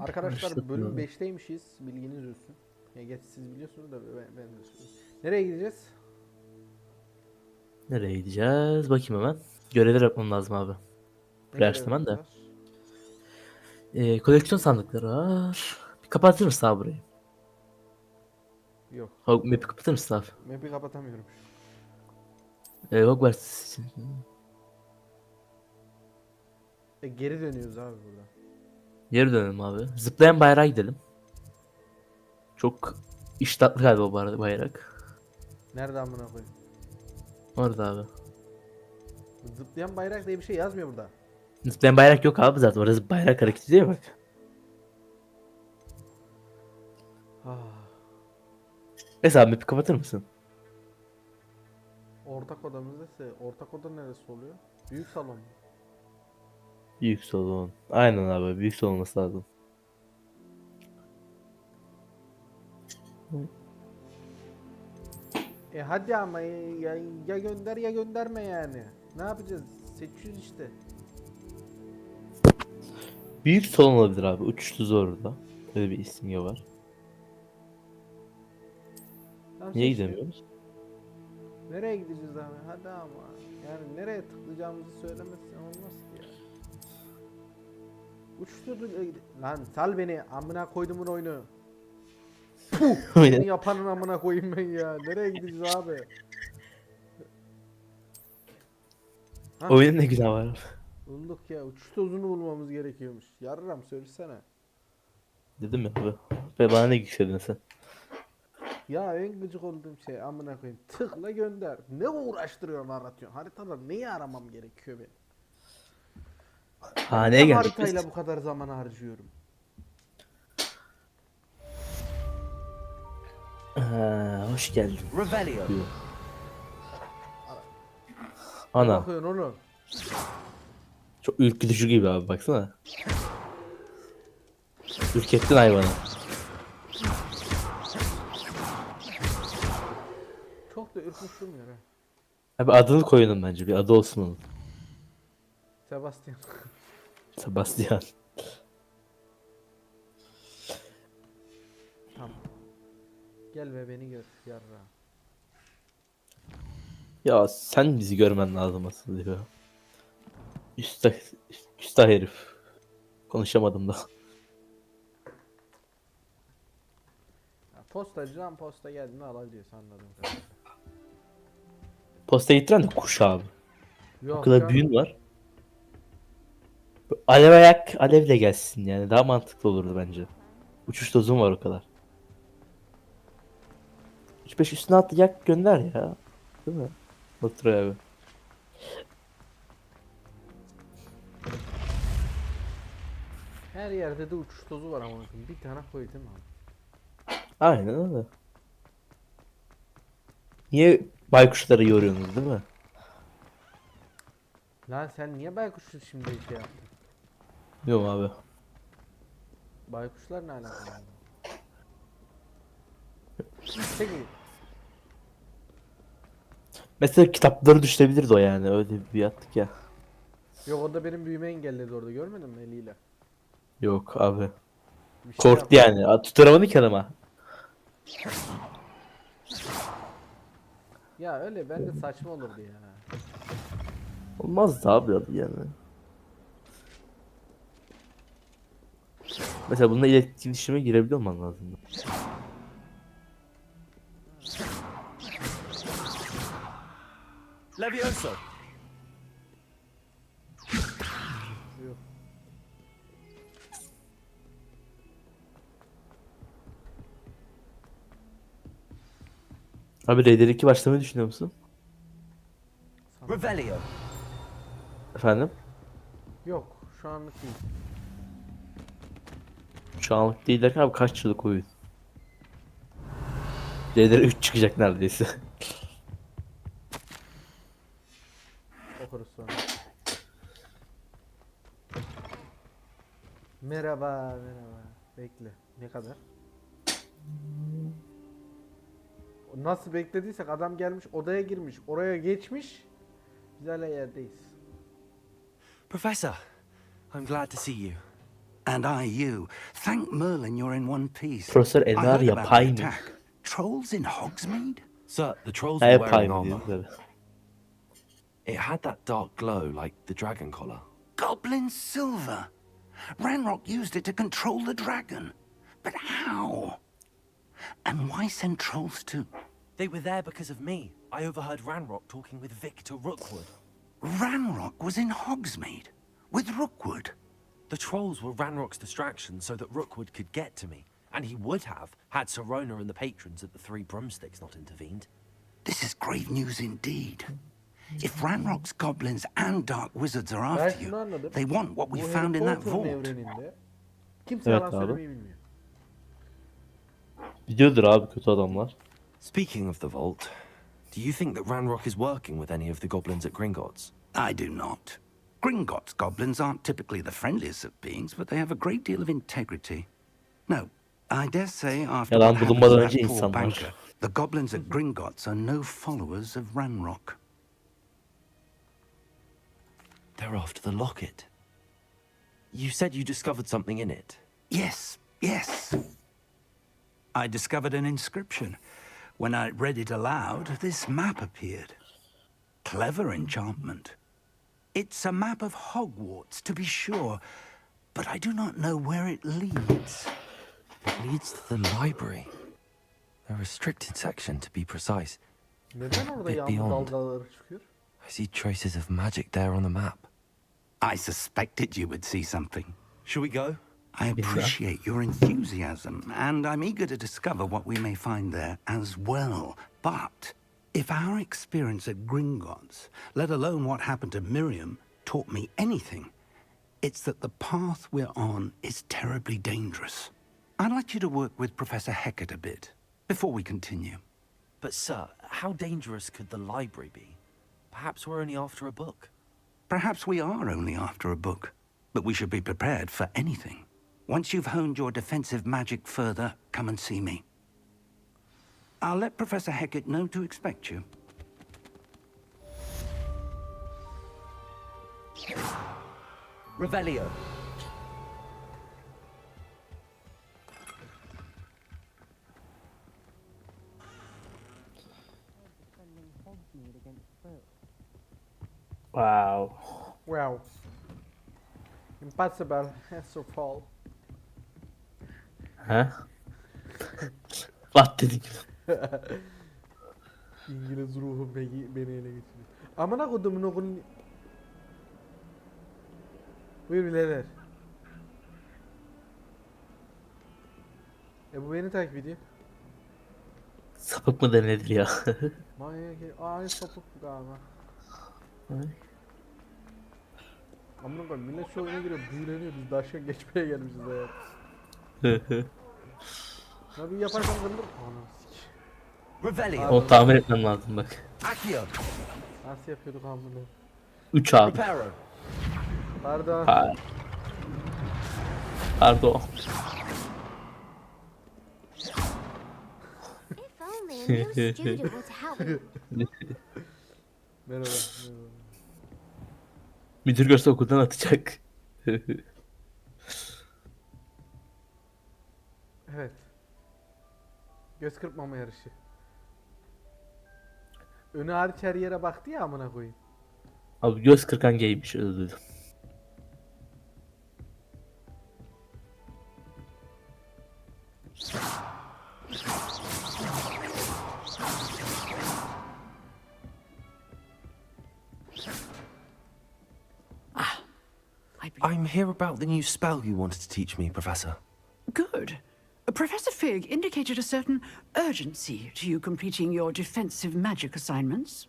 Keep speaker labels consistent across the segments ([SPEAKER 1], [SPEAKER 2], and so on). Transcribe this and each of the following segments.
[SPEAKER 1] Arkadaşlar bölüm
[SPEAKER 2] abi.
[SPEAKER 1] 5'teymişiz. Bilginiz olsun. Ya geç siz biliyorsunuz da ben, ben de söyleyeyim. Nereye gideceğiz?
[SPEAKER 2] Nereye gideceğiz? Bakayım hemen. Görevler yapmam lazım abi. Buraya açtım ben de. Ee, koleksiyon sandıkları var. Bir kapatır mısın abi burayı?
[SPEAKER 1] Yok.
[SPEAKER 2] Ha, map'i kapatır mısın abi?
[SPEAKER 1] Map'i kapatamıyorum.
[SPEAKER 2] Ee, Hogwarts için.
[SPEAKER 1] E, geri dönüyoruz abi burada.
[SPEAKER 2] Geri dönelim abi. Zıplayan bayrağa gidelim. Çok iştahlı galiba bu arada bayrak.
[SPEAKER 1] Nerede amına koyayım?
[SPEAKER 2] Orada abi.
[SPEAKER 1] Zıplayan bayrak diye bir şey yazmıyor burada.
[SPEAKER 2] Zıplayan bayrak yok abi zaten. Orası bayrak hareketi değil mi bak?
[SPEAKER 1] Ah,
[SPEAKER 2] Neyse abi map'i kapatır mısın?
[SPEAKER 1] ortak odamız ise ortak oda neresi oluyor? Büyük salon mu?
[SPEAKER 2] Büyük salon. Aynen abi büyük salon olması lazım.
[SPEAKER 1] E hadi ama ya, ya gönder ya gönderme yani. Ne yapacağız? Seçiyoruz işte.
[SPEAKER 2] Büyük salon olabilir abi. Uçuştu zor orada. Öyle bir isim var.
[SPEAKER 1] Tamam,
[SPEAKER 2] Niye gidemiyoruz?
[SPEAKER 1] Nereye gideceğiz abi? Hadi ama. Yani nereye tıklayacağımızı söylemezsen olmaz ya. Uçturdu. Lan sal beni. Amına koydumun oyunu. Seni yapanın amına koyayım ben ya. Nereye gideceğiz abi? Ha?
[SPEAKER 2] Oyunun ne günah var?
[SPEAKER 1] Bulduk ya. Uçuş tozunu bulmamız gerekiyormuş. Yarram söylesene.
[SPEAKER 2] Dedim ya abi. Ve bana ne yükseldin sen?
[SPEAKER 1] Ya en gıcık olduğum şey amına koyayım. Tıkla gönder. Ne uğraştırıyorsun aratıyorsun? Haritada neyi aramam gerekiyor benim?
[SPEAKER 2] Haneye
[SPEAKER 1] Ne
[SPEAKER 2] geldik biz.
[SPEAKER 1] haritayla bu kadar zaman harcıyorum.
[SPEAKER 2] Ha, hoş geldin.
[SPEAKER 3] Revelio.
[SPEAKER 2] Ana.
[SPEAKER 1] bakıyorsun oğlum?
[SPEAKER 2] Çok ürkütücü gibi abi baksana. Ürkettin hayvanı.
[SPEAKER 1] Çok da ürkmüş durmuyor ha.
[SPEAKER 2] Abi adını koyalım bence. Bir adı olsun onun.
[SPEAKER 1] Sebastian.
[SPEAKER 2] Sebastian.
[SPEAKER 1] tamam. Gel ve beni gör yarra.
[SPEAKER 2] Ya sen bizi görmen lazım aslında diyor. Üstah, üstah herif. Konuşamadım da.
[SPEAKER 1] Ya postacı lan posta geldi mi alacağız anladım.
[SPEAKER 2] Posta getiren de kuş abi.
[SPEAKER 1] Yok
[SPEAKER 2] O kadar
[SPEAKER 1] canım.
[SPEAKER 2] büyün var. Alev ayak alevle gelsin yani. Daha mantıklı olurdu bence. Uçuş tozum var o kadar. 3-5 üstüne atlayacak gönder ya. Değil mi? Batur abi.
[SPEAKER 1] Her yerde de uçuş tozu var ama bir tane koy değil mi abi?
[SPEAKER 2] Aynen öyle. Niye baykuşları yoruyorsunuz değil mi?
[SPEAKER 1] Lan sen niye baykuşu şimdi şey yaptın?
[SPEAKER 2] Yok abi.
[SPEAKER 1] Baykuşlar ne alakalı? Peki
[SPEAKER 2] Mesela kitapları düşebilirdi o yani. Öyle bir yaptık ya.
[SPEAKER 1] yok o da benim büyüme engelledi orada görmedin mi eliyle?
[SPEAKER 2] Yok abi.
[SPEAKER 1] Bir şey
[SPEAKER 2] Korktu
[SPEAKER 1] yaptı.
[SPEAKER 2] yani. A, Tutturamadı ki adama.
[SPEAKER 1] Ya öyle bence saçma olurdu ya.
[SPEAKER 2] Olmazdı abi adı yani. Mesela bununla iletişime girebiliyor olman lazım.
[SPEAKER 3] Levioso.
[SPEAKER 2] Abi Raider 2 başlamayı düşünüyor musun?
[SPEAKER 3] Revelio.
[SPEAKER 2] Efendim?
[SPEAKER 1] Yok şu anlık değil.
[SPEAKER 2] Şu anlık değil derken abi kaç yıllık oyun? Raider 3 çıkacak neredeyse.
[SPEAKER 1] Okuruz sonra. Merhaba merhaba. Bekle. Ne kadar? Nasıl beklediysek adam gelmiş odaya girmiş oraya geçmiş. Biz hala yerdeyiz.
[SPEAKER 3] Professor, I'm glad to see you. And I you. Thank Merlin you're in one piece.
[SPEAKER 2] Profesör
[SPEAKER 3] I
[SPEAKER 2] Enar
[SPEAKER 3] heard about
[SPEAKER 2] yapay mı?
[SPEAKER 3] Trolls in Hogsmeade?
[SPEAKER 4] Sir, the trolls
[SPEAKER 2] Ha,
[SPEAKER 4] were wearing
[SPEAKER 2] mı
[SPEAKER 4] armor. It had that dark glow like the dragon collar.
[SPEAKER 3] Goblin silver. Ranrock used it to control the dragon. But how? And why send trolls to
[SPEAKER 4] They were there because of me. I overheard Ranrock talking with Victor Rookwood.
[SPEAKER 3] Ranrock was in Hogsmeade with Rookwood.
[SPEAKER 4] The trolls were Ranrock's distraction so that Rookwood could get to me. And he would have had Serona and the patrons at the Three Broomsticks not intervened.
[SPEAKER 3] This is grave news indeed. If Ranrock's goblins and dark wizards are after you, they want what we found in that vault.
[SPEAKER 1] evreninde kimse
[SPEAKER 2] Evet
[SPEAKER 1] yalan
[SPEAKER 2] abi.
[SPEAKER 1] söylemeyi bilmiyor.
[SPEAKER 2] Biliyordur abi kötü adamlar.
[SPEAKER 4] Speaking of the vault, do you think that Ranrock is working with any of the goblins at Gringotts?
[SPEAKER 3] I do not. Gringotts goblins aren't typically the friendliest of beings, but they have a great deal of integrity. No, I dare say after
[SPEAKER 2] Yalan
[SPEAKER 3] what happened to
[SPEAKER 2] bulunmadan
[SPEAKER 3] that
[SPEAKER 2] önce
[SPEAKER 3] poor
[SPEAKER 2] insanlar.
[SPEAKER 3] banker, the goblins at Gringotts are no followers of Ranrock.
[SPEAKER 4] They're after the locket. You said you discovered something in it.
[SPEAKER 3] Yes, yes. I discovered an inscription. When I read it aloud, this map appeared. Clever enchantment. It's a map of Hogwarts, to be sure, but I do not know where it leads.
[SPEAKER 4] It leads to the library. A restricted section, to be precise.
[SPEAKER 1] Neden orada
[SPEAKER 4] Bit beyond.
[SPEAKER 1] dalgaları çıkıyor?
[SPEAKER 4] I see traces of magic there on the map.
[SPEAKER 3] I suspected you would see something.
[SPEAKER 4] Shall we go?
[SPEAKER 3] I appreciate your enthusiasm, and I'm eager to discover what we may find there as well. But if our experience at Gringotts, let alone what happened to Miriam, taught me anything, it's that the path we're on is terribly dangerous. I'd like you to work with Professor Heckett a bit before we continue.
[SPEAKER 4] But, sir, how dangerous could the library be? Perhaps we're only after a book.
[SPEAKER 3] Perhaps we are only after a book, but we should be prepared for anything. Once you've honed your defensive magic further, come and see me. I'll let Professor Heckett know to expect you.
[SPEAKER 4] Revelio.
[SPEAKER 2] Wow.
[SPEAKER 1] Wow. Impossible. So fall.
[SPEAKER 2] He? What dedik?
[SPEAKER 1] İngiliz ruhu beni, beni ele geçiriyor. Amına kodumun okulun... Buyur birader. E bu beni takip ediyor.
[SPEAKER 2] Sapık mı denilir ya?
[SPEAKER 1] Manyak ya. Ay sapık galiba. Amına koyayım millet şu oyuna giriyor büyüleniyor biz daşkan geçmeye gelmişiz ya. Ya bir yaparsam kırılır. Sik.
[SPEAKER 4] Revelio.
[SPEAKER 2] Onu tamir etmem lazım bak.
[SPEAKER 4] Accio.
[SPEAKER 1] Nasıl yapıyorduk amına?
[SPEAKER 2] 3 abi.
[SPEAKER 4] Reparo.
[SPEAKER 1] Pardon.
[SPEAKER 2] Ha. Pardon.
[SPEAKER 5] If only a new student were to help me.
[SPEAKER 1] Merhaba. merhaba.
[SPEAKER 2] Müdür görse okuldan atacak.
[SPEAKER 1] Evet. Göz kırpmama yarışı. Önü hariç her yere baktı ya amına koyayım.
[SPEAKER 2] abi göz kırkan özür dilerim.
[SPEAKER 6] I be-
[SPEAKER 4] I'm here about the new spell you wanted to teach me, Professor.
[SPEAKER 6] Good. Professor Fig indicated a certain urgency to you completing your defensive magic assignments.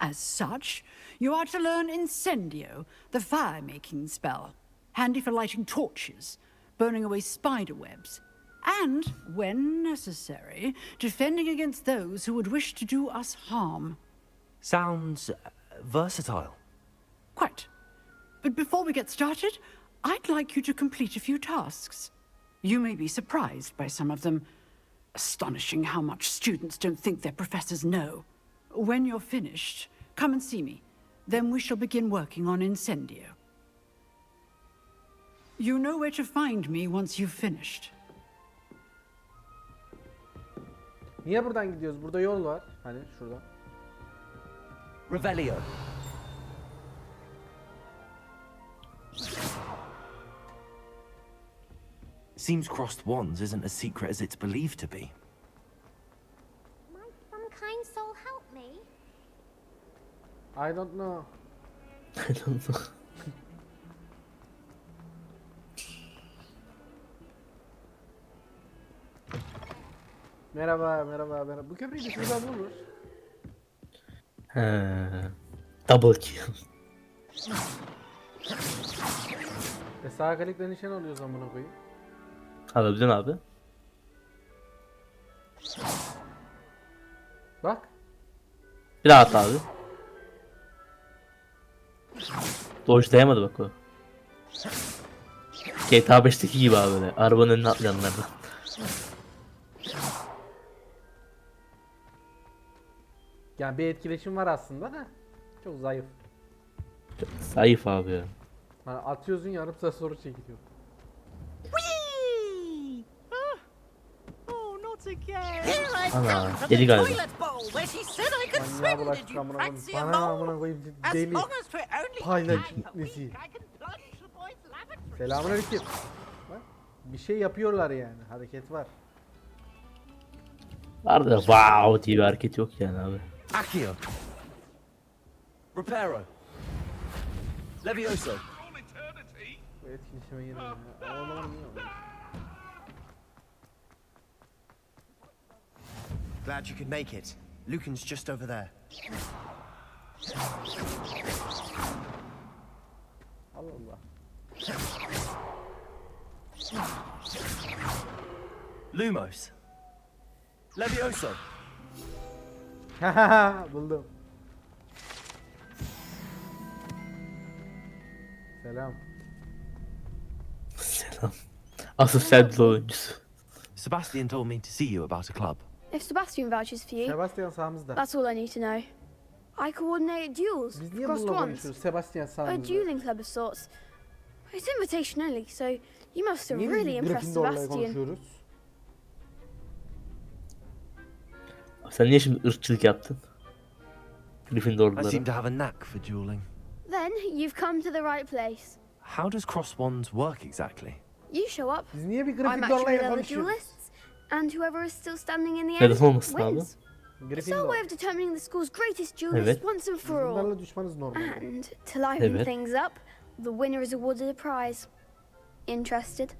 [SPEAKER 6] As such, you are to learn Incendio, the fire-making spell, handy for lighting torches, burning away spider webs, and, when necessary, defending against those who would wish to do us harm.
[SPEAKER 4] Sounds uh, versatile.
[SPEAKER 6] Quite. But before we get started, I'd like you to complete a few tasks. You may be surprised by some of them. Astonishing how much students don't think their professors know. When you're finished, come and see me. Then we shall begin working on Incendio. You know where to find me once you've finished.
[SPEAKER 1] Niye buradan gidiyoruz? Burada yol var. Hani şuradan.
[SPEAKER 4] Revelio. Seems crossed wands isn't as secret as it's believed to be.
[SPEAKER 5] Might some kind soul help me?
[SPEAKER 1] I don't know.
[SPEAKER 2] I don't know.
[SPEAKER 1] Merhaba, merhaba, merhaba. Bu köprüyü de şuradan bulur.
[SPEAKER 2] He. Double kill.
[SPEAKER 1] E sağ klikle nişan alıyoruz amına koyayım.
[SPEAKER 2] Alabiliyorsun abi.
[SPEAKER 1] Bak.
[SPEAKER 2] Bir daha at abi. Dojlayamadı bak o. GTA 5'teki gibi abi böyle. Arabanın önüne atlayanlardan.
[SPEAKER 1] Yani bir etkileşim var aslında da. Çok zayıf.
[SPEAKER 2] Zayıf abi ya.
[SPEAKER 1] Hani atıyorsun yarım saat sonra çekiliyor. Manyağa
[SPEAKER 7] swim. Did
[SPEAKER 1] bulaştık
[SPEAKER 7] you
[SPEAKER 1] amına koyayım.
[SPEAKER 7] fancy a
[SPEAKER 1] Bana
[SPEAKER 7] bowl?
[SPEAKER 1] amına koyayım deli.
[SPEAKER 7] long as we're only
[SPEAKER 1] Paylaş
[SPEAKER 7] paying a
[SPEAKER 1] nesi?
[SPEAKER 7] week, I can plunge the boys' lavatory.
[SPEAKER 1] Selamünaleyküm. Bak. Bir şey yapıyorlar yani. Hareket var.
[SPEAKER 2] Vardı da wow diye bir hareket yok yani abi.
[SPEAKER 4] Accio. Reparo. Levioso.
[SPEAKER 1] Bu etkileşime girmiyor ya. Anlamadım niye
[SPEAKER 8] Glad you could make it. Lucan's just over there.
[SPEAKER 1] Allah Allah.
[SPEAKER 4] Lumos. Levioso.
[SPEAKER 1] Buldum. Selam.
[SPEAKER 2] Selam. Asosyal bir oyuncusu.
[SPEAKER 4] Sebastian told me to see you about a club.
[SPEAKER 5] If Sebastian vouches for you,
[SPEAKER 1] Sebastian sağımızda.
[SPEAKER 5] that's all I need to know. I coordinate duels
[SPEAKER 1] Biz niye
[SPEAKER 5] crossed
[SPEAKER 1] bununla
[SPEAKER 5] wands.
[SPEAKER 1] konuşuyoruz? Sebastian
[SPEAKER 5] A
[SPEAKER 1] sağımızda.
[SPEAKER 5] dueling club of sorts. It's invitation only, so you must have
[SPEAKER 1] Niye
[SPEAKER 5] really
[SPEAKER 1] biz
[SPEAKER 5] impressed
[SPEAKER 1] Gryffindor'la
[SPEAKER 5] Sebastian.
[SPEAKER 1] konuşuyoruz?
[SPEAKER 2] Sen niye şimdi ırkçılık yaptın?
[SPEAKER 4] I
[SPEAKER 2] Gryffindorlulara.
[SPEAKER 4] seem to have a knack for dueling.
[SPEAKER 5] Then you've come to the right place.
[SPEAKER 4] How does cross wands work exactly?
[SPEAKER 5] You show up,
[SPEAKER 1] Biz niye bir
[SPEAKER 5] I match you
[SPEAKER 1] Gryffindor'la
[SPEAKER 5] with
[SPEAKER 1] konuşuyoruz?
[SPEAKER 5] duelists, and whoever is still standing in the
[SPEAKER 2] Neden
[SPEAKER 5] end er
[SPEAKER 2] olmasın abi?
[SPEAKER 5] wins. It's our
[SPEAKER 1] Gryffindor.
[SPEAKER 5] way of determining the school's greatest duelist
[SPEAKER 2] Evet.
[SPEAKER 5] once and for all.
[SPEAKER 1] Bunlarla düşmanız normal.
[SPEAKER 5] And to liven
[SPEAKER 2] Evet.
[SPEAKER 5] things up, the winner is awarded a prize. Interested?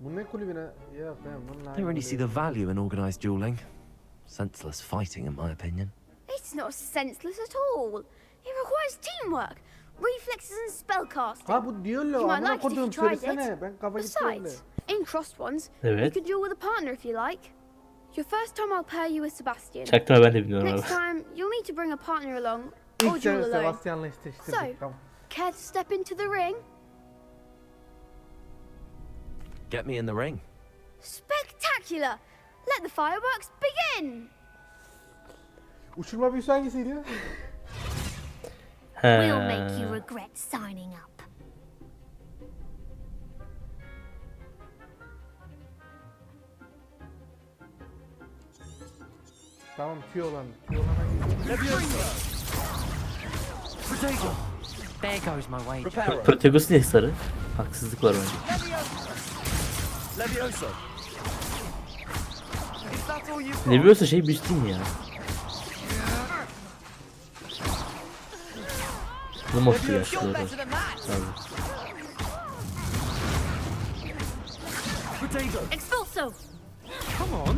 [SPEAKER 1] Bu ne kulübüne? Ya ben vallahi.
[SPEAKER 4] I don't really see the value in organized dueling. Senseless fighting, in my opinion.
[SPEAKER 5] It's not senseless at all. It requires teamwork, reflexes, and spellcasting.
[SPEAKER 1] Ha bu düello
[SPEAKER 5] You might like it if you tried
[SPEAKER 1] söylesene.
[SPEAKER 5] it.
[SPEAKER 1] Ben kafa.
[SPEAKER 5] Besides, in crossed ones, you
[SPEAKER 2] Evet.
[SPEAKER 5] could duel with a partner if you like. Your first time I'll pair you with Sebastian.
[SPEAKER 2] Çaktırma ben de bilmiyorum abi.
[SPEAKER 5] Next time, you'll need to bring a partner along or
[SPEAKER 1] İlk
[SPEAKER 5] duel
[SPEAKER 1] sene
[SPEAKER 5] alone.
[SPEAKER 1] Sebastian'la eşleştirdik.
[SPEAKER 5] So-
[SPEAKER 1] Tamam.
[SPEAKER 5] Care to step into the ring?
[SPEAKER 4] Get me in the ring.
[SPEAKER 5] Spectacular! Let the fireworks begin!
[SPEAKER 1] Uçurma büyüsü hangisiydi?
[SPEAKER 5] We'll make you regret signing up.
[SPEAKER 1] Tamam tüy olan. Tüy olan hangisi?
[SPEAKER 4] Potato.
[SPEAKER 7] There goes my wage.
[SPEAKER 4] Reparo.
[SPEAKER 2] Protegos niye sarı? Haksızlık var bence.
[SPEAKER 4] Levioso.
[SPEAKER 2] Biliyorsa şey mi ya?
[SPEAKER 5] Expulso!
[SPEAKER 7] Come on.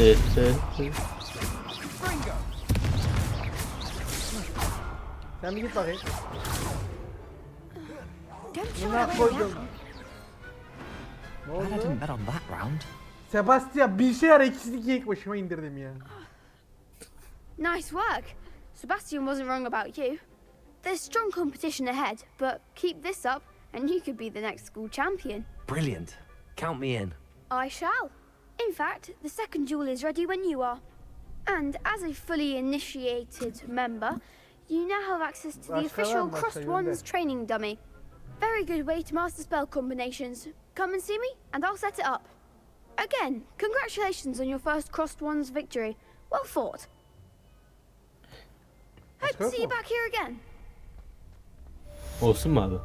[SPEAKER 2] Evet, evet.
[SPEAKER 7] Bringo.
[SPEAKER 1] Sen bir git bakayım. Buna koydum. Ne oldu? Sebastian bir şey ara ikisini iki ilk başıma indirdim ya.
[SPEAKER 5] Nice work. Sebastian wasn't wrong about you. There's strong competition ahead, but keep this up and you could be the next school champion.
[SPEAKER 4] Brilliant. Count me in.
[SPEAKER 5] I shall. In fact, the second duel is ready when you are. And as a fully initiated member, you now have access to the official Crossed Ones training dummy. Very good way to master spell combinations. Come and see me, and I'll set it up. Again, congratulations on your first Crossed Ones victory. Well fought. Hope to see you back here again.
[SPEAKER 2] Olsun mu abi?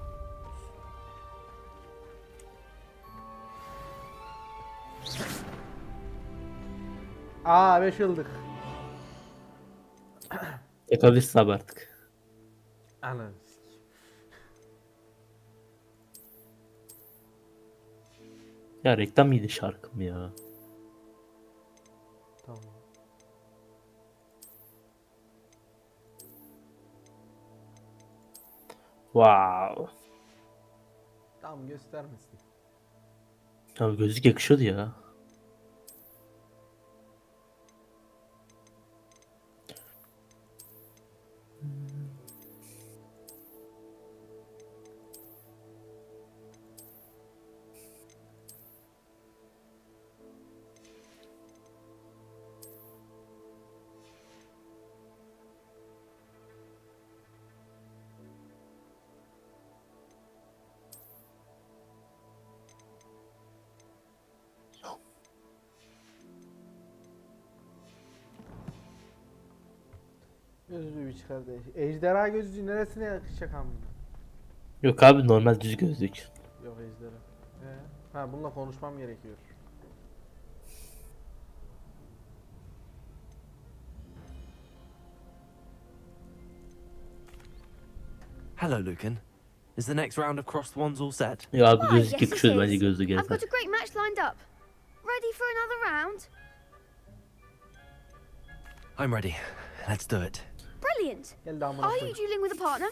[SPEAKER 1] Aa 5 yıldık.
[SPEAKER 2] Yakabilirsin abi artık.
[SPEAKER 1] Ananı
[SPEAKER 2] Ya reklam mıydı şarkım ya? Wow.
[SPEAKER 1] Tamam göstermesin.
[SPEAKER 2] Abi gözlük yakışıyordu ya.
[SPEAKER 1] Gözlüğü bir çıkardı. Ejderha gözlüğü neresine yakışacak amına?
[SPEAKER 2] Yok abi normal düz gözlük.
[SPEAKER 1] Yok ejderha. Ee? Ha bununla konuşmam gerekiyor.
[SPEAKER 4] Hello, Lucan. Is the next round of crossed wands all set?
[SPEAKER 2] Ya abi
[SPEAKER 5] Why,
[SPEAKER 2] gözlük
[SPEAKER 5] yes, it
[SPEAKER 2] yakışıyordu bence gözlük
[SPEAKER 5] I've got a great match lined up. Ready for another round?
[SPEAKER 4] I'm ready. Let's do it.
[SPEAKER 5] Brilliant. Are you dueling with a partner?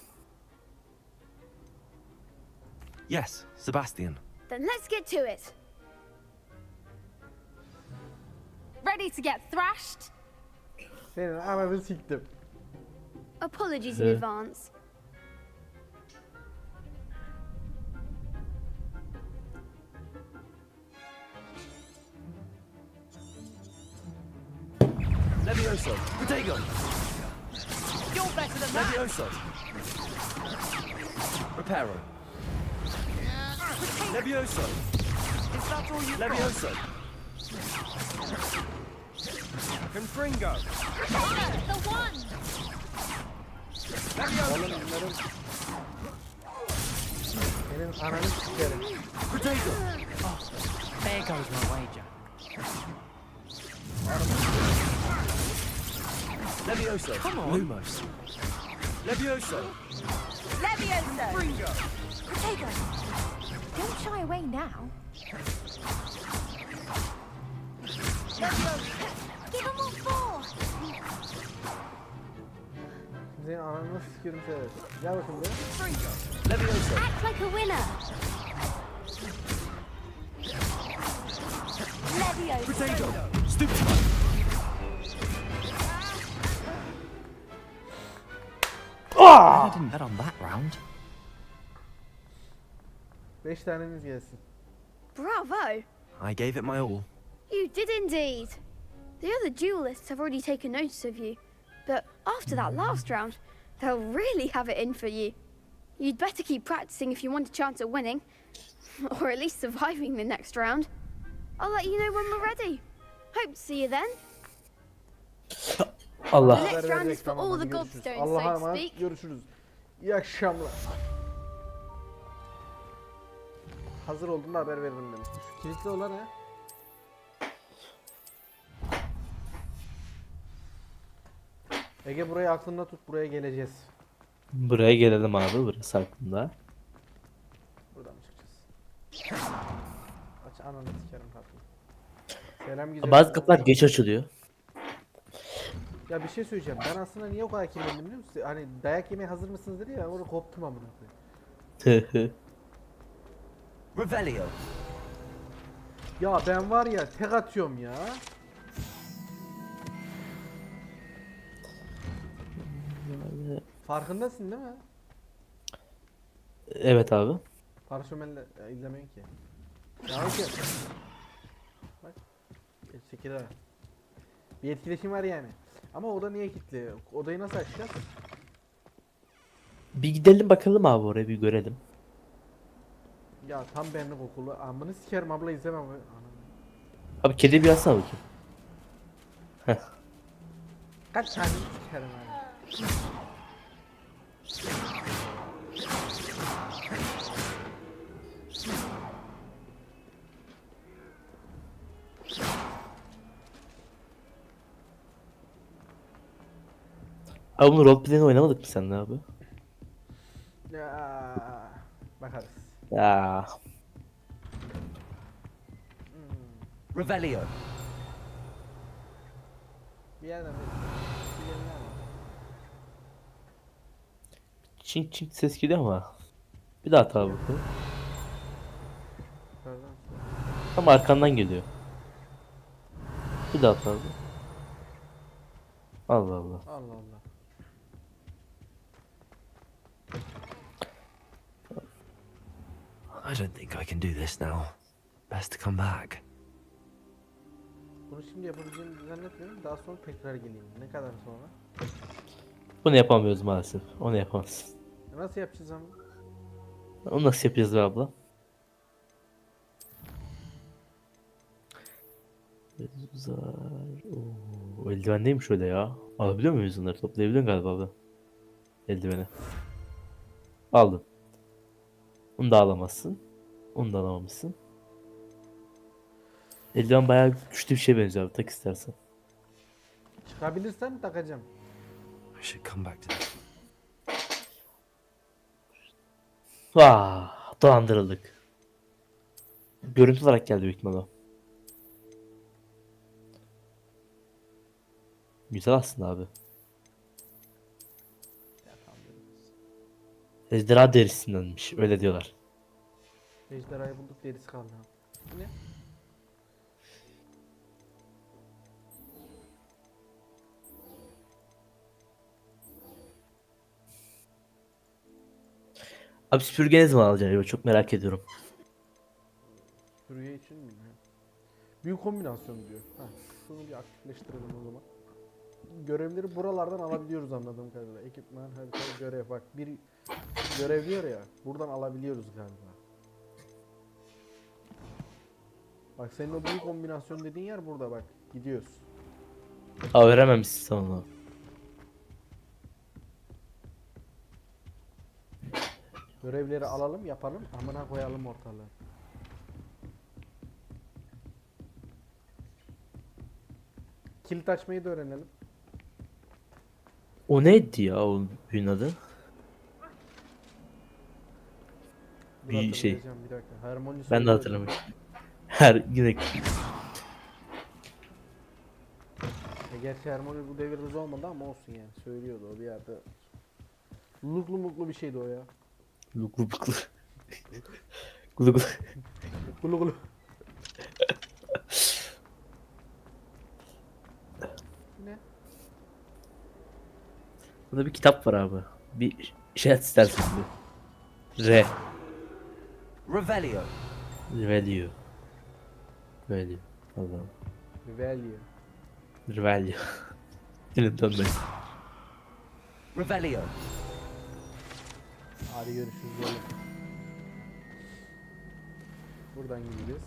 [SPEAKER 4] Yes, Sebastian.
[SPEAKER 5] Then let's get to it.
[SPEAKER 9] Ready to get thrashed?
[SPEAKER 1] Senin ananı siktim.
[SPEAKER 5] Apologies in
[SPEAKER 2] Yeah.
[SPEAKER 5] advance.
[SPEAKER 4] Levioso. Protego.
[SPEAKER 7] You're better than that.
[SPEAKER 4] Levioso. Reparo. Levioso.
[SPEAKER 7] Is that all you've got?
[SPEAKER 4] Levioso.
[SPEAKER 8] Confringo.
[SPEAKER 9] The one!
[SPEAKER 1] Oğlum bunların... Senin ananı sikerim.
[SPEAKER 4] Protego.
[SPEAKER 7] There goes my wager.
[SPEAKER 4] Levioso. Come on. Lumos. Levioso.
[SPEAKER 9] Levioso! Protego! Don't shy away now. Levioso! Give them all four!
[SPEAKER 1] Senin ananı sikerim sever. Gel bakın buraya.
[SPEAKER 4] Levioso.
[SPEAKER 5] Act like a winner.
[SPEAKER 9] Levioso!
[SPEAKER 4] Protego. Stupid. I didn't bet on that round.
[SPEAKER 1] 5 taneniz gelsin.
[SPEAKER 5] Bravo.
[SPEAKER 4] I gave it my all.
[SPEAKER 5] You did indeed. The other duelists have already taken notice of you, but after that mm-hmm. last round, they'll really have it in for you. You'd better keep practicing if you want a chance at winning, or at least surviving the next round. I'll let you know when we're ready. Hope to see you then. The
[SPEAKER 2] Allah.
[SPEAKER 5] next
[SPEAKER 1] Haber
[SPEAKER 5] round
[SPEAKER 1] verecek, tamam, hadi görüşürüz. Allah'a emanet görüşürüz. İyi akşamlar. Hazır olduğunda haber veririm demiş. Şu kilitli olan ne? Ege burayı aklında tut buraya geleceğiz.
[SPEAKER 2] Buraya gelelim abi burası hakkında.
[SPEAKER 1] Buradan çıkacağız. Aç ananı sikerim kapıyı. Selam güzel.
[SPEAKER 2] Bazı kapılar geç açılıyor.
[SPEAKER 1] Ya bir şey söyleyeceğim. Ben aslında niye o kadar kirlendim biliyor musun? Hani dayak yemeye hazır mısınız dedi ya ben orada koptum amına koyayım.
[SPEAKER 4] Revelio.
[SPEAKER 1] Ya ben var ya tek atıyorum ya. Farkındasın değil mi?
[SPEAKER 2] evet abi.
[SPEAKER 1] Parşömenle ya, izlemeyin ki. Ya ki. Bak. Çekil ha. Bir etkileşim var yani. Ama oda niye kilitli? Odayı nasıl açacağız?
[SPEAKER 2] Bir gidelim bakalım abi oraya bir görelim.
[SPEAKER 1] Ya tam benlik okulu. Amını sikerim abla izlemem. Anam.
[SPEAKER 2] Abi kedi bir alsana bakayım.
[SPEAKER 1] Kaç tane sikerim abi.
[SPEAKER 2] Abi bunu roleplay'ini oynamadık mı seninle abi?
[SPEAKER 1] Ya bakarız.
[SPEAKER 2] Ya
[SPEAKER 4] Revelio.
[SPEAKER 1] Bir yerden bir bir yerden var.
[SPEAKER 2] çink çink ses geliyor ama. Bir daha at abi bakalım.
[SPEAKER 1] Yukarıdan.
[SPEAKER 2] Tam arkandan geliyor. Bir daha at abi. Allah Allah.
[SPEAKER 1] Allah Allah.
[SPEAKER 4] I don't think I can do this now. Best to come back.
[SPEAKER 1] Bunu şimdi yapabileceğimi zannetmiyorum. Daha sonra tekrar geleyim. Ne kadar sonra?
[SPEAKER 2] Bunu yapamıyoruz maalesef. Onu yapamaz.
[SPEAKER 1] E Nasıl yapacağız ama?
[SPEAKER 2] Onu nasıl yapacağız be abla? Uzar. Oo, eldiven neymiş öyle ya? Alabiliyor muyuz bunları? Toplayabiliyorsun galiba abla. Eldiveni. Aldım. Bunu da alamazsın. Onu da alamamışsın. Eldiven bayağı güçlü bir şey benziyor abi. Tak istersen.
[SPEAKER 1] Çıkabilirsem takacağım.
[SPEAKER 4] I should come back to this.
[SPEAKER 2] Vah, dolandırıldık. Görüntü olarak geldi büyük ihtimalle. o. Güzel aslında abi. Ejderha derisindenmiş. Öyle diyorlar.
[SPEAKER 1] Ejderhayı bulduk derisi kaldı. Bu ne?
[SPEAKER 2] Abi süpürge ne zaman alacaksın? acaba? Çok merak ediyorum.
[SPEAKER 1] Sürüye için mi? Büyük kombinasyon diyor. Ha, şunu bir aktifleştirelim o zaman. Görevleri buralardan alabiliyoruz anladığım kadarıyla. Ekipman, harita, görev. Bak bir görev diyor ya. Buradan alabiliyoruz galiba. Bak senin o büyük kombinasyon dediğin yer burada bak. Gidiyoruz.
[SPEAKER 2] Aa verememişsin sen onu.
[SPEAKER 1] Görevleri alalım, yapalım. Amına koyalım ortalığı. Kilit açmayı da öğrenelim.
[SPEAKER 2] O neydi ya o büyünün adı? Bir şey.
[SPEAKER 1] Bir dakika.
[SPEAKER 2] Ben de hatırlamıyorum. Her yine
[SPEAKER 1] E gerçi Harmony bu devirde hız olmadı ama olsun yani. Söylüyordu o bir yerde. Luklu muklu bir şeydi o ya.
[SPEAKER 2] Luklu buklu. Gulu gulu.
[SPEAKER 1] Gulu gulu.
[SPEAKER 2] Burada bir kitap var abi. Bir şey at istersen bir. R.
[SPEAKER 4] Revelio.
[SPEAKER 2] Value. Value. Allah'ım.
[SPEAKER 1] Value.
[SPEAKER 2] Value. Dilim dönmedi.
[SPEAKER 4] Revelio.
[SPEAKER 1] Hadi görüşürüz oğlum. Buradan gideceğiz.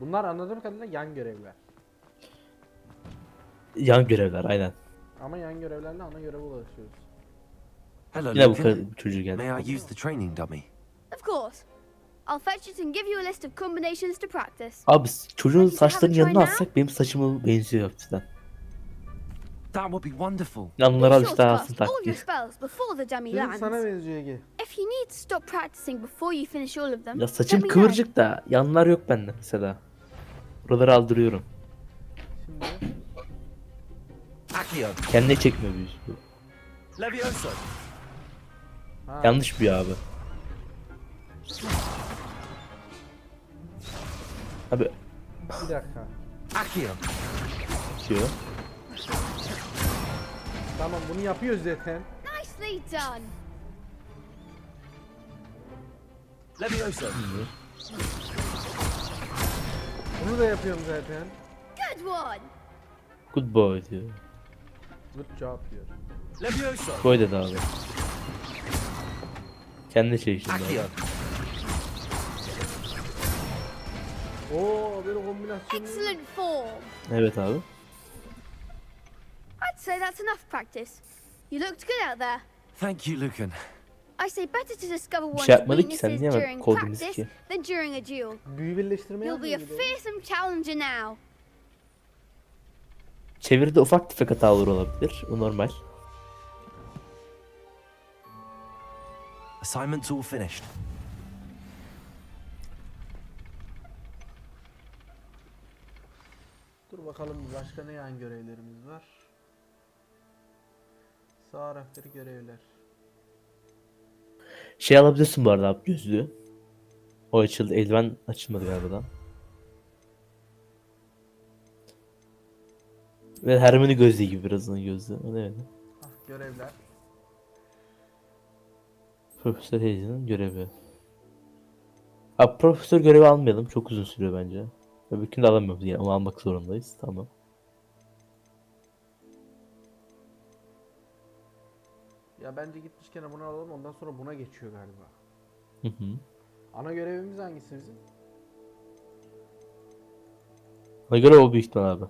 [SPEAKER 1] Bunlar anladığım kadarıyla yan görevler.
[SPEAKER 2] Yan görevler aynen.
[SPEAKER 1] Ama yan görevlerle ana göreve ulaşıyoruz.
[SPEAKER 4] Hello,
[SPEAKER 2] Yine bu, kadar, çocuğu geldi.
[SPEAKER 4] May I use the training dummy?
[SPEAKER 5] Of course. I'll fetch it and give you a list of combinations to practice.
[SPEAKER 2] Abi çocuğun saçlarının yanına atsak benim saçımı benziyor hafiften.
[SPEAKER 4] That would be wonderful.
[SPEAKER 2] Yanlara
[SPEAKER 5] Be
[SPEAKER 2] al
[SPEAKER 5] sure
[SPEAKER 2] işte
[SPEAKER 5] to cast all your spells before the dummy
[SPEAKER 1] Benim sana
[SPEAKER 5] lands.
[SPEAKER 1] benziyor Ege.
[SPEAKER 5] If you need to stop practicing before you finish all of them,
[SPEAKER 2] Ya
[SPEAKER 5] let
[SPEAKER 2] saçım
[SPEAKER 5] me know.
[SPEAKER 2] kıvırcık da yanlar yok bende mesela. Buraları aldırıyorum.
[SPEAKER 1] Şimdi
[SPEAKER 4] Accio.
[SPEAKER 2] Kendine çekmiyor bir.
[SPEAKER 4] Levioso.
[SPEAKER 1] ha,
[SPEAKER 2] Yanlış bir abi. Abi
[SPEAKER 1] bir dakika.
[SPEAKER 4] Accio.
[SPEAKER 2] diyor.
[SPEAKER 1] Tamam bunu yapıyoruz zaten.
[SPEAKER 5] Nicely done.
[SPEAKER 4] Levioso.
[SPEAKER 1] Bunu da yapıyorum zaten.
[SPEAKER 5] Good one.
[SPEAKER 2] Good boy diyor.
[SPEAKER 1] Good job.
[SPEAKER 8] Levioso!
[SPEAKER 2] Boy dedi abi. Kendi şey şimdi. abi.
[SPEAKER 8] Accio!
[SPEAKER 1] Oo böyle kombinasyon.
[SPEAKER 5] Excellent form.
[SPEAKER 2] Evet abi.
[SPEAKER 5] I'd say that's enough practice. You looked good out there.
[SPEAKER 4] Thank you, Lucan.
[SPEAKER 5] I say better to discover one's
[SPEAKER 2] şey yapmadık ki, sen
[SPEAKER 5] weaknesses
[SPEAKER 2] niye
[SPEAKER 5] during practice
[SPEAKER 2] ki?
[SPEAKER 5] than during a duel.
[SPEAKER 1] Büyü
[SPEAKER 5] You'll be a fearsome challenger now.
[SPEAKER 2] Çeviride ufak tefek hatalar olabilir. O normal.
[SPEAKER 4] Assignment's all finished.
[SPEAKER 1] Dur bakalım başka ne yan görevlerimiz var. Sağ rafteri görevler.
[SPEAKER 2] Şey alabilirsin bu arada abi gözlüğü. O açıldı. Eldiven açılmadı galiba Ve Hermione gözlüğü gibi birazdan gözlüğü. O ne öyle?
[SPEAKER 1] Ah, görevler.
[SPEAKER 2] Profesör Hazel'ın görevi. Abi profesör görevi almayalım. Çok uzun sürüyor bence. Öbürkünü de alamıyoruz yine ama almak zorundayız. Tamam.
[SPEAKER 1] Ya bence gitmişken bunu alalım ondan sonra buna geçiyor galiba.
[SPEAKER 2] Hı hı.
[SPEAKER 1] Ana görevimiz hangisi bizim?
[SPEAKER 2] Ona göre o büyük ihtimal abi.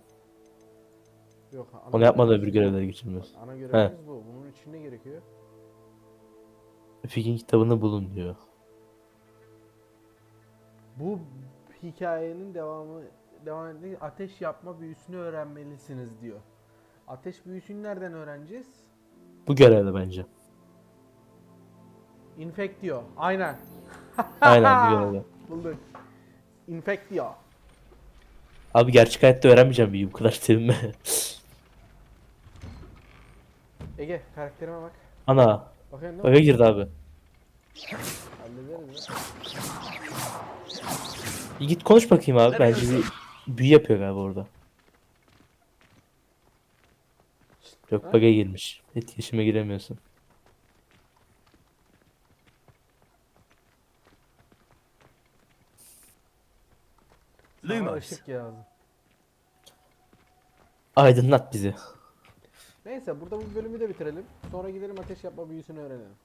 [SPEAKER 1] Yok. Ana
[SPEAKER 2] Onu yapmadan öbür
[SPEAKER 1] bu.
[SPEAKER 2] görevleri geçirmiyoruz.
[SPEAKER 1] Ana görevimiz bu. Bunun için ne gerekiyor?
[SPEAKER 2] Fikrin kitabını bulun diyor.
[SPEAKER 1] Bu hikayenin devamı devam ettiği ateş yapma büyüsünü öğrenmelisiniz diyor. Ateş büyüsünü nereden öğreneceğiz?
[SPEAKER 2] Bu görevde bence.
[SPEAKER 1] Infect diyor. Aynen.
[SPEAKER 2] Aynen bu görevde.
[SPEAKER 1] Bulduk. Infect diyor.
[SPEAKER 2] Abi gerçek hayatta öğrenmeyeceğim büyüyü bu kadar sevinme.
[SPEAKER 1] Ege karakterime bak.
[SPEAKER 2] Ana.
[SPEAKER 1] Bakayım
[SPEAKER 2] Baka girdi abi.
[SPEAKER 1] Hallederiz ya.
[SPEAKER 2] Bir git konuş bakayım abi. Bence bir büyü yapıyor galiba orada. Yok bug'a girmiş. Etkileşime giremiyorsun.
[SPEAKER 1] Sana
[SPEAKER 4] Lumos.
[SPEAKER 1] ışık.
[SPEAKER 2] Aydınlat bizi.
[SPEAKER 1] Neyse burada bu bölümü de bitirelim. Sonra gidelim ateş yapma büyüsünü öğrenelim.